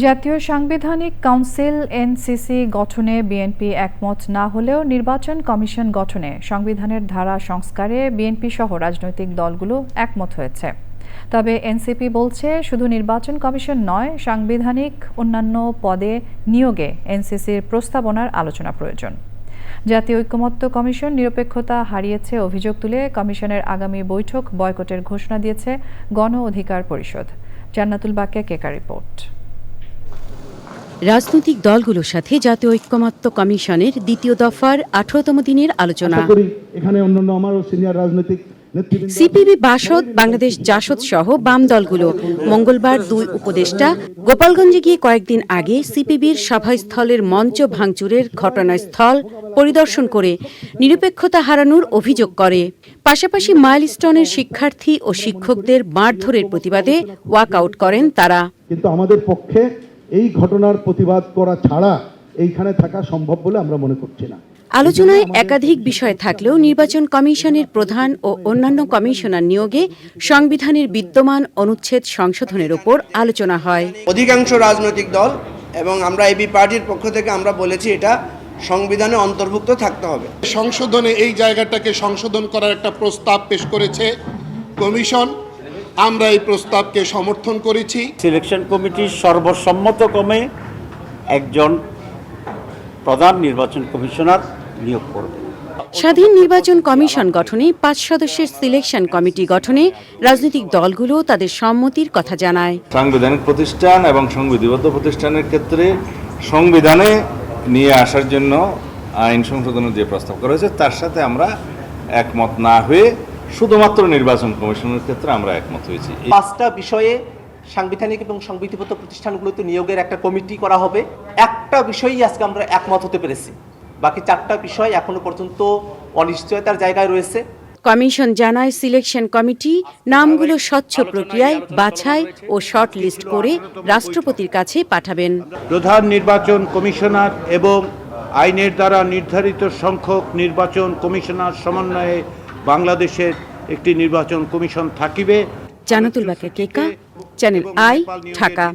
জাতীয় সাংবিধানিক council NCC গঠনে বিএনপি একমত না হলেও নির্বাচন কমিশন গঠনে সংবিধানের ধারা সংস্কারে বিএনপি সহ রাজনৈতিক দলগুলো একমত হয়েছে। তবে এনসিপি বলছে, শুধু নির্বাচন কমিশন নয়, সাংবিধানিক অন্যান্য পদে নিয়োগে এনসিসির প্রস্তাবনার আলোচনা প্রয়োজন। জাতীয় ঐক্যমত্য কমিশন নিরপেক্ষতা হারিয়েছে অভিযোগ তুলে কমিশনের আগামী বৈঠক বয়কটের ঘোষণা দিয়েছে গণ অধিকার পরিষদ। জান্নাতুল বাক্যা কেকা রিপোর্ট। রাজনৈতিক দলগুলোর সাথে জাতীয় ঐক্যমত্য কমিশনের দ্বিতীয় দফার আঠারোতম দিনের আলোচনা। এখানে অন্যান্য আমারও সিনিয়র রাজনৈতিক সিপিবি বাসদ বাংলাদেশ জাসদ সহ বাম দলগুলো মঙ্গলবার দুই উপদেষ্টা গোপালগঞ্জে গিয়ে কয়েকদিন আগে সিপিবির সভাস্থলের মঞ্চ ভাঙচুরের ঘটনাস্থল পরিদর্শন করে নিরপেক্ষতা হারানোর অভিযোগ করে। পাশাপাশি মাইলস্টোনের শিক্ষার্থী ও শিক্ষকদের মারধরের প্রতিবাদে ওয়াকআউট করেন তারা। কিন্তু আমাদের পক্ষে এই ঘটনার প্রতিবাদ করা ছাড়া এইখানে থাকা সম্ভব বলে আমরা মনে করছি না। আলোচনায় একাধিক বিষয় থাকলেও নির্বাচন কমিশনের প্রধান ও অন্যান্য কমিশনার নিয়োগে সংবিধানের বিদ্যমান অনুচ্ছেদ সংশোধনের ওপর আলোচনা হয়। অধিকাংশ রাজনৈতিক দল এবং আমরা এবি পার্টির পক্ষ থেকে আমরা বলেছি এটা সংবিধানে অন্তর্ভুক্ত থাকতে হবে। সংশোধনে এই জায়গাটাকে সংশোধন করার একটা প্রস্তাব পেশ করেছে কমিশন। আমরা এই প্রস্তাবকে সমর্থন করেছি। সিলেকশন কমিটির সর্বসম্মতক্রমে একজন প্রধান নির্বাচন কমিশনার নিয়োগ করবে। স্বাধীন নির্বাচন কমিশন গঠনে পাঁচ সদস্যের সিলেকশন কমিটি গঠনে রাজনৈতিক দলগুলো তাদের সম্মতির কথা জানায়। সাংবিধানিক প্রতিষ্ঠান এবং সংবিধিবদ্ধ প্রতিষ্ঠানের ক্ষেত্রে সংবিধানে নিয়ে আসার জন্য আইন সংশোধনের যে প্রস্তাব করা হয়েছে তার সাথে আমরা একমত না হয়ে শুধুমাত্র নির্বাচন কমিশনের ক্ষেত্রে আমরা একমত হয়েছি। পাঁচটা বিষয়ে সাংবিধানিক এবং সংবিধিবদ্ধ প্রতিষ্ঠানগুলোতে নিয়োগের একটা কমিটি করা হবে। একটা বিষয়েই আজকে আমরা একমত হতে পেরেছি। বাকি চারটা বিষয় এখনও পর্যন্ত অনিশ্চয়তার জায়গায় রয়েছে। কমিশন জানায় সিলেকশন কমিটি নামগুলো স্বচ্ছ প্রক্রিয়ায় বাছাই ও শর্ট লিস্ট করে রাষ্ট্রপতির কাছে পাঠাবেন। প্রধান নির্বাচন কমিশনার এবং আইনের দ্বারা নির্ধারিত সংখ্যক নির্বাচন কমিশনার সমন্বয়ে বাংলাদেশের একটি নির্বাচন কমিশন থাকিবে। Jannatul Baker Keka Channel I Dhaka.